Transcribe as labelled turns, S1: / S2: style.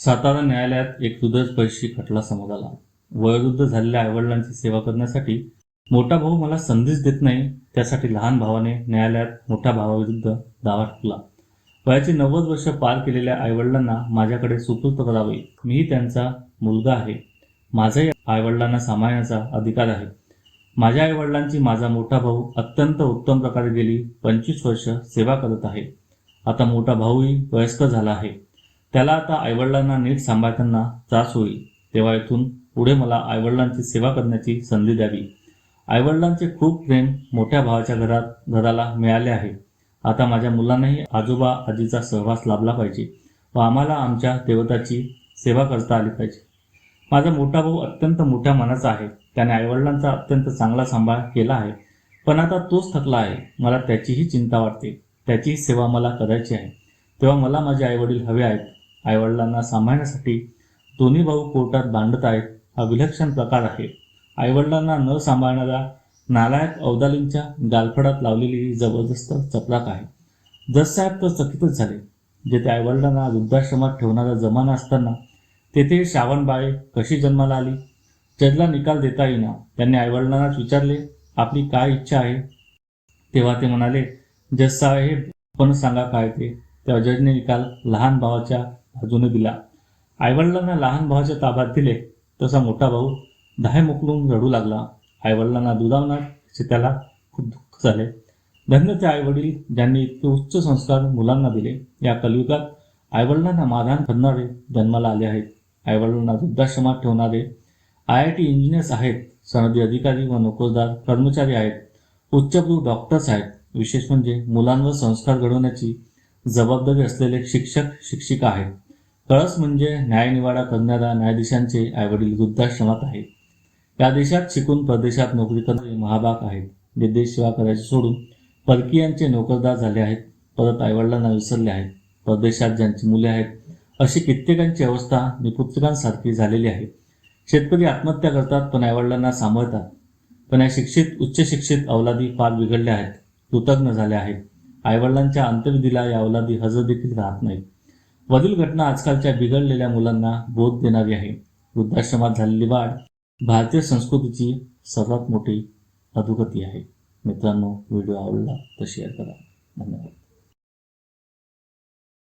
S1: सातारा न्यायालयात एक हृदयस्पर्शी खटला समोर आला. वयोवृद्ध झालेल्या आईवडिलांची सेवा करण्यासाठी मोठा भाऊ मला संधीच देत नाही त्यासाठी लहान भावाने न्यायालयात मोठ्या भावाविरुद्ध दावा ठोकला. वयाची नव्वद वर्ष पार केलेल्या आईवडिलांना माझ्याकडे सुपूर्त करावे मीही त्यांचा मुलगा आहे. माझ्याही आईवडिलांना सांभाळण्याचा अधिकार आहे. माझ्या आईवडिलांची माझा मोठा भाऊ अत्यंत उत्तम प्रकारे गेली पंचवीस वर्ष सेवा करत आहे. आता मोठा भाऊही वयस्कर झाला आहे. त्याला आता आईवडिलांना नीट सांभाळताना त्रास होईल. तेव्हा इथून पुढे मला आईवडिलांची सेवा करण्याची संधी द्यावी. आईवडिलांचे खूप प्रेम मोठ्या भावाच्या घरात घराला मिळाले आहे. आता माझ्या मुलांनाही आजोबा आजीचा सहवास लाभला पाहिजे व आम्हाला आमच्या देवताची सेवा करता आली पाहिजे. माझा मोठा भाऊ अत्यंत मोठ्या मनाचा आहे. त्याने आईवडिलांचा अत्यंत चांगला सांभाळ केला आहे. पण आता तोच थकला आहे. मला त्याचीही चिंता वाटते. त्याचीही सेवा मला करायची आहे. तेव्हा मला माझे आईवडील हवे आहेत. आईवडिलांना सांभाळण्यासाठी दोन्ही भाऊ कोर्टात भांडत आहेत हा विलक्षण प्रकार आहे. आईवडिलांना न सांभाळणाऱ्या नालायक अवदालींच्या गालफडात लावलेली ही जबरदस्त चपराक आहे. जससाहेब तर चकितच झाले जेथे आईवडिलांना वृद्धाश्रमात ठेवणारा जमाना असताना तेथे श्रावणबाळे कशी जन्माला आली जजला निकाल देता येईना त्यांनी आईवडिलांनाच विचारले आपली काय इच्छा आहे? तेव्हा ते म्हणाले जज साहेब पण सांगा काय ते. तेव्हा जजने निकाल लहान भावाच्या बाजूने दिला. आईवडिलांना लहान भावाच्या ताब्यात दिले तसा मोठा भाऊ दहाय मोकलून रडू लागला. आईवडिलांना दुधावणार त्याला खूप दुःख झाले. धन्य ते आईवडील ज्यांनी इतके उच्च संस्कार मुलांना दिले. या कलयुगात आईवडिलांना माधान करणारे जन्माला आले आहेत. आईवडिलांना वृद्धाश्रमात ठेवणारे आय आय टी इंजिनियर्स आहेत सनदी अधिकारी व नोकरदार कर्मचारी आहेत उच्चभ्रू डॉक्टर्स आहेत. विशेष म्हणजे मुलांवर संस्कार घडवण्याची जबाबदारी असलेले शिक्षक शिक्षिका आहेत. कळस म्हणजे न्यायनिवाडा करणाऱ्या न्यायाधीशांचे आईवडील वृद्धाश्रमात आहेत. या देशात शिकून परदेशात नोकरी करणारे महाभाग आहेत. जे देश सेवा करायचे सोडून परकीयांचे नोकरदार झाले आहेत. परत आईवडिलांना विसरले आहेत. परदेशात ज्यांची मुले आहेत अशी कित्येकांची अवस्था निपुत्रिकांसारखी झालेली आहे. शेतकरी आत्महत्या करतात पण आईवडिलांना सांभाळतात. पण या शिक्षित उच्च शिक्षित अवलादी फार बिघडल्या आहेत. कृतज्ञ झाल्या आहेत. आईवडिलांच्या अंत्यविधीला या अवलादी हजर देखील राहत नाहीत. वरील घटना आजकालच्या बिघडलेल्या मुलांना बोध देणारी आहे. वृद्धाश्रमात झालेली वाढ भारतीय संस्कृतीची सर्वात मोठी अधोगती आहे. मित्रांनो व्हिडिओ आवडला तर शेअर करा. धन्यवाद.